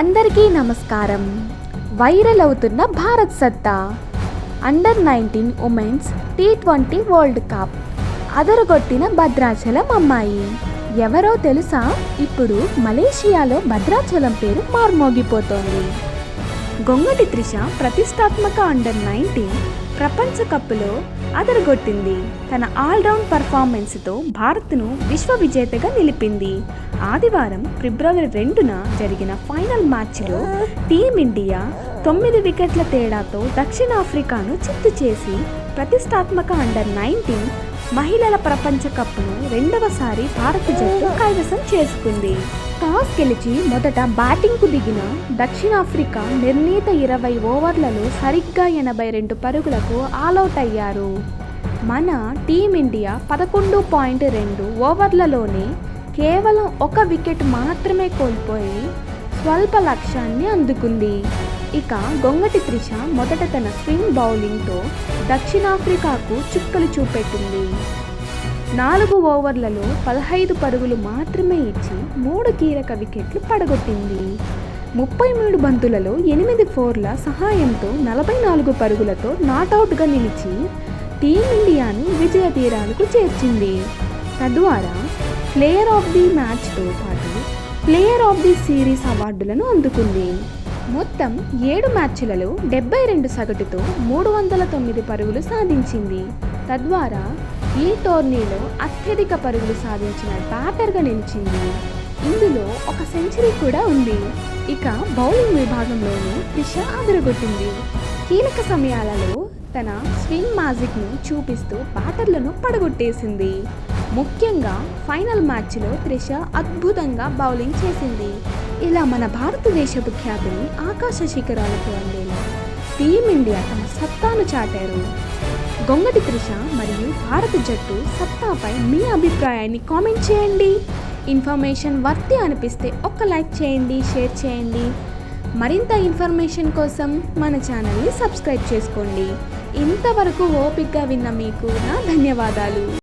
అందరికీ నమస్కారం. వైరల్ అవుతున్న భారత్ సత్తా. Under nineteen women's T twenty world cup అదరగొట్టిన Bhadrachalam అమ్మాయి. ఎవరో తెలుసా? ఇప్పుడు మలేషియాలో భద్రాచలం పేరు మార్మోగిపోతోంది. గొంగటి త్రిష ప్రతిష్టాత్మక అండర్ నైన్టీన్ ప్రపంచ కప్లో అదరగొట్టింది. తన ఆల్రౌండ్ పర్ఫార్మెన్స్తో భారత్ను విశ్వ విజేతగా నిలిపింది. ఆదివారం ఫిబ్రవరి రెండున జరిగిన ఫైనల్ మ్యాచ్లో టీమిండియా తొమ్మిది వికెట్ల తేడాతో దక్షిణాఫ్రికాను చిత్తు చేసి ప్రతిష్టాత్మక అండర్ నైన్టీన్ మహిళల ప్రపంచ కప్ను రెండవసారి భారత జట్టు కైవసం చేసుకుంది. టాస్ గెలిచి మొదట బ్యాటింగ్కు దిగిన దక్షిణాఫ్రికా నిర్ణీత ఇరవై ఓవర్లలో సరిగ్గా ఎనభై రెండు పరుగులకు ఆలౌట్ అయ్యారు. మన టీమిండియా పదకొండు పాయింట్ రెండు ఓవర్లలోనే కేవలం ఒక వికెట్ మాత్రమే కోల్పోయి స్వల్ప లక్ష్యాన్ని అందుకుంది. ఇక గొంగటి త్రిష మొదట తన స్వింగ్ బౌలింగ్తో దక్షిణాఫ్రికాకు చుక్కలు చూపెట్టింది. నాలుగు ఓవర్లలో పదహైదు పరుగులు మాత్రమే ఇచ్చి మూడు కీలక వికెట్లు పడగొట్టింది. ముప్పై మూడు బంతులలో ఎనిమిది ఫోర్ల సహాయంతో నలభై నాలుగు పరుగులతో నాటౌట్గా నిలిచి టీమిండియాను విజయ తీరాలకు చేర్చింది. తద్వారా ప్లేయర్ ఆఫ్ ది మ్యాచ్తో పాటు ప్లేయర్ ఆఫ్ ది సిరీస్ అవార్డులను అందుకుంది. మొత్తం ఏడు మ్యాచ్లలో డెబ్బై రెండు సగటుతో మూడు వందల తొమ్మిది పరుగులు సాధించింది. తద్వారా ఈ టోర్నీలో అత్యధిక పరుగులు సాధించిన బ్యాటర్గా నిలిచింది. ఇందులో ఒక సెంచరీ కూడా ఉంది. ఇక బౌలింగ్ విభాగంలోనూ దిశ అదరగొట్టింది. కీలక సమయాలలో తన స్వింగ్ మ్యాజిక్ను చూపిస్తూ బ్యాటర్లను పడగొట్టేసింది. ముఖ్యంగా ఫైనల్ మ్యాచ్లో త్రిష అద్భుతంగా బౌలింగ్ చేసింది. ఇలా మన భారతదేశపు ఖ్యాతిని ఆకాశ శిఖరాలకు అందేలా టీమిండియా తమ సత్తాను చాటారు. గొంగటి త్రిష మరియు భారత జట్టు సత్తాపై మీ అభిప్రాయాన్ని కామెంట్ చేయండి. ఇన్ఫర్మేషన్ వర్తి అనిపిస్తే ఒక్క లైక్ చేయండి షేర్ చేయండి. మరింత ఇన్ఫర్మేషన్ కోసం మన ఛానల్ని సబ్స్క్రైబ్ చేసుకోండి. ఇంతవరకు ఓపిక్గా విన్న మీకు నా ధన్యవాదాలు.